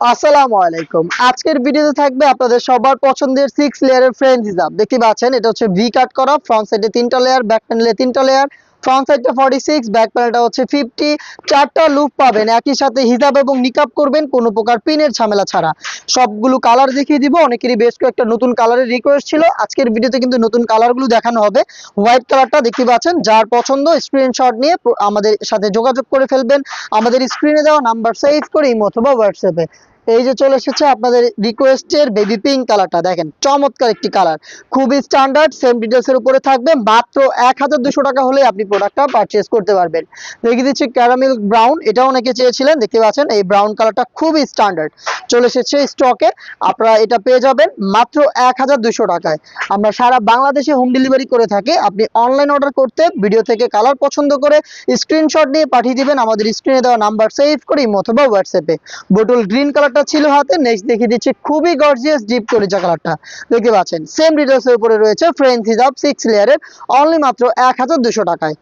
আসসালামু আলাইকুম। আজকের ভিডিওতে থাকবে আপনাদের সবার পছন্দের সিক্স লেয়ারের ফ্রেঞ্চ হিসাব দেখতে পাচ্ছেন, এটা হচ্ছে ভি কাট করা ফ্রন্ট সাইডে তিনটা লেয়ার ব্যাক প্যানেলে তিনটা লেয়ার ফ্রন্ট সাইডটা ফর্টি সিক্স ব্যাক প্যানেলটা হচ্ছে ফিফটি চারটা লুপ পাবেন, একই সাথে হিজাব এবং নিকাপ করবেন, কোনো প্রকার পিনের ঝামেলা ছাড়া। সবগুলো কালার দেখিয়ে দিব, অনেকেরই বেশ কয়েকটা নতুন কালারের রিকোয়েস্ট ছিল। আজকের ভিডিওতে কিন্তু নতুন কালারগুলো দেখানো হবে। হোয়াইট কালারটা দেখতে পাচ্ছেন, যার পছন্দ স্ক্রিনশট নিয়ে আমাদের সাথে যোগাযোগ করে ফেলবেন। আমাদের স্ক্রিনে দেওয়া নাম্বার সেভ করে ইমো অথবা হোয়াটসঅ্যাপে এই যে চলে এসেছে আপনাদের রিকোয়েস্টের বেবি পিঙ্ক কালারটা দেখেন, চমৎকার একটি কালার খুবই স্ট্যান্ডার্ড সেম ডিটেলস এর উপরে থাকবে, মাত্র এক হাজার দুশো টাকা হলে আপনি প্রোডাক্টটা পারচেজ করতে পারবেন। দেখিয়ে দিচ্ছি ক্যারামেল ব্রাউন এটা অনেকে চেয়েছিলেন, দেখতে পাচ্ছেন, এই ব্রাউন কালারটা খুবই স্ট্যান্ডার্ড চলে এসেছে স্টকে আপনারা এটা পেয়ে যাবেন মাত্র এক হাজার দুশো টাকায়। আমরা সারা বাংলাদেশে হোম ডেলিভারি করে থাকি, আপনি অনলাইন অর্ডার করতে ভিডিও থেকে কালার পছন্দ করে স্ক্রিনশট নিয়ে পাঠিয়ে দিবেন, আমাদের স্ক্রিনে দেওয়া নাম্বার সেভ করে অথবা হোয়াটসঅ্যাপে বোটল গ্রিন কালারটা ছিল হাতে। নেক্সট দেখিয়ে দিচ্ছি খুবই গর্জিয়াস ডিপ কলিজা কালারটা। দেখতে পাচ্ছেন? সেম ডিটেলস এর উপরে রয়েছে ফ্রেঞ্চ হিজাব সিক্স লেয়ারের অনলি মাত্র এক হাজার দুশো টাকায়।